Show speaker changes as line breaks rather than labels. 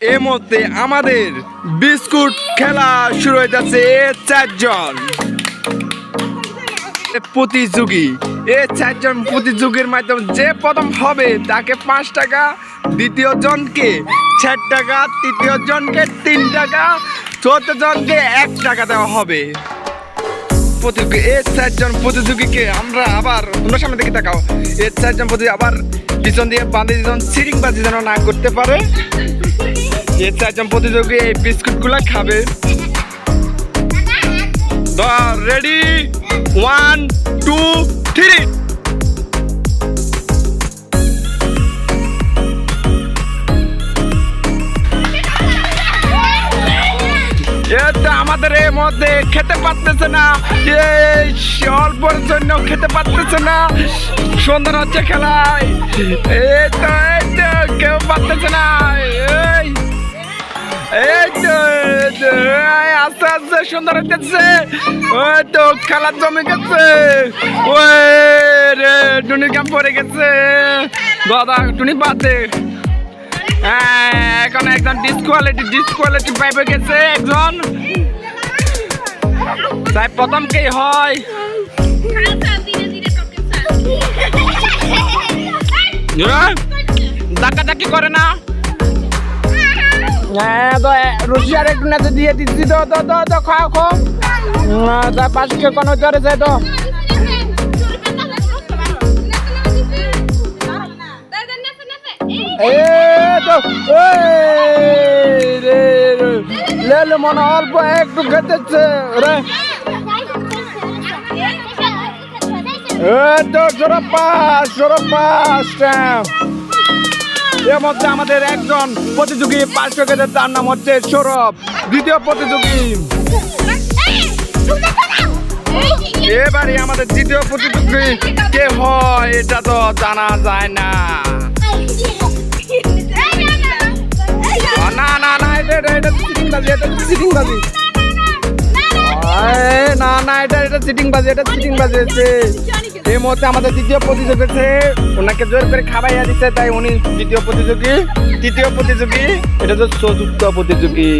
এই মুহূর্তে আমাদের বিস্কুট খেলা শুরু হয়ে এ চারজন। এ প্রতিযোগী। এ চারজন প্রতিযোগীর মাধ্যমে যে প্রথম হবে তাকে পাঁচ টাকা, দ্বিতীয় জনকে চার টাকা, তৃতীয় জনকে তিন টাকা চতুর্থ জনকে এক টাকা দেওয়া হবে। প্রতিযোগী এই চারজন প্রতিযোগীকে আমরা আবার তোমরা সামনে দিকে তাকাও এই চারজন প্রতিযোগী আবার পিছন দিয়ে বাঁধে যেন সিরিং বাজি যেন না করতে পারে। এই চারজন প্রতিযোগী এই বিস্কুটগুলো খাবে। রেডি? One, two, three. এটা আমাদের এর মধ্যে খেতে পারতেছে না এই জন্য খেতে পারতেছে না সুন্দর হচ্ছে খেলায়। তো, কেউ পারতেছে না, এই। আস্তে আস্তে সুন্দর হচ্ছে ওই তো খেলা জমে গেছে। ওই রে টুনি কাম পড়ে গেছে। দাদা টুনি হ্যাঁ এখন একজন ডিসকোয়ালিটি ডিসকোয়ালিটি পাইপে গেছে একজন। তাই প্রথম কে হয়? ডাকা ডাকি করে না। হ্যাঁ তো একটু নাতে দিয়ে দিচ্ছি, তো তো তো তো, খাও খাও। তার পাশে কোনো চড়ে যায় তো। তো মনে অল্প একটু খেতেছে, রে। তো এর মধ্যে আমাদের একজন প্রতিযোগী পাঁচশো কেটে তার নাম হচ্ছে সৌরভ দ্বিতীয় প্রতিযোগী এবারে আমাদের দ্বিতীয় প্রতিযোগী কে হয় এটা তো জানা যায় না না না না এটা এটা এটা না না এটা এটা চিটিং বাজে এটা চিটিং বাজেছে এই মুহূর্তে আমাদের দ্বিতীয় প্রতিযোগী আছে ওনাকে জোর করে খাবাইয়া দিচ্ছে তাই উনি দ্বিতীয় প্রতিযোগী। তৃতীয় প্রতিযোগী এটা তো চতুর্থ প্রতিযোগী।